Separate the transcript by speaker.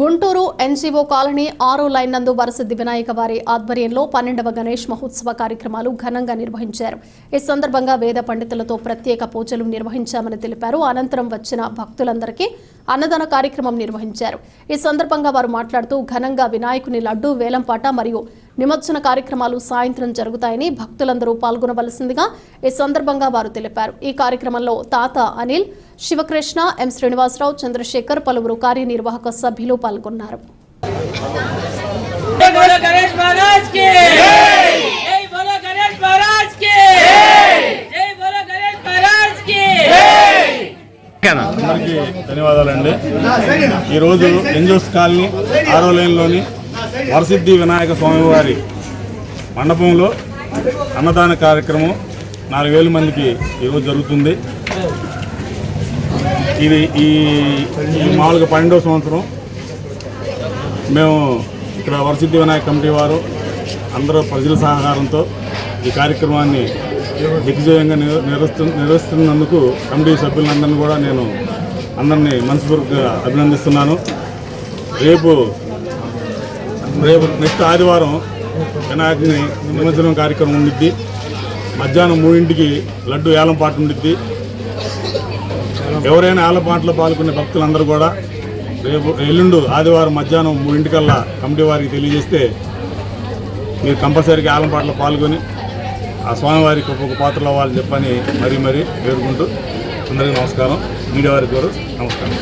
Speaker 1: Guntur NGO colony ఆరో line నందు వరసిద్ధి వినాయక వారి ఆధ్వర్యంలో పన్నెండవ గణేష్ మహోత్సవ కార్యక్రమాలు ఘనంగా నిర్వహించారు. ఈ సందర్భంగా వేద పండితులతో ప్రత్యేక పూజలు నిర్వహించామని తెలిపారు. అనంతరం వచ్చిన భక్తులందరికీ అన్నదాన కార్యక్రమం నిర్వహించారు. ఈ సందర్భంగా వారు మాట్లాడుతూ ఘనంగా వినాయకుని లడ్డు వేలంపాట మరియు నిమజ్జన కార్యక్రమాలు సాయంత్రం జరుగుతాయని భక్తులందరూ పాల్గొనవలసిందిగా ఈ సందర్భంగా వారు తెలిపారు. ఈ కార్యక్రమంలో తాత అనిల్ శివకృష్ణ ఎం. శ్రీనివాసరావు చంద్రశేఖర్ పలువురు కార్యనిర్వాహక సభ్యులు పాల్గొన్నారు.
Speaker 2: ధన్యవాదాలండి. ఈరోజు ఎంజోస్ కాలనీ ఆరో లైన్లోని వరసిద్ధి వినాయక స్వామివారి మండపంలో అన్నదాన కార్యక్రమం నాలుగు వేల మందికి ఈరోజు జరుగుతుంది. ఇది ఈ ఈ మామూలుగా పన్నెండవ సంవత్సరం. మేము ఇక్కడ వరసిద్ధి వినాయక కమిటీ వారు అందరూ ప్రజల సహకారంతో ఈ కార్యక్రమాన్ని దిగ్విజయంగా నిర్వహిస్తు నిర్వహిస్తున్నందుకు కమిటీ సభ్యులందరినీ కూడా నేను అందరినీ మనస్ఫూర్తిగా అభినందిస్తున్నాను. రేపు రేపు నెక్స్ట్ ఆదివారం వినాయకుని నిమజ్జనం కార్యక్రమం ఉండిద్ది. మధ్యాహ్నం మూడింటికి లడ్డు ఏలంపాట ఉండిద్ది. ఎవరైనా ఏలపాటలో పాల్గొనే భక్తులందరూ కూడా రేపు ఎల్లుండు ఆదివారం మధ్యాహ్నం మూడింటికల్లా కమిటీ వారికి తెలియజేస్తే మీరు కంపల్సరీగా ఆలంపాటలో పాల్గొని ఆ స్వామివారికి ఒక్కొక్క పాత్రలు అవ్వాలని చెప్పని మరీ మరీ వేడుకుంటూ అందరికీ నమస్కారం. మీడియా వారికి కూడా నమస్కారం.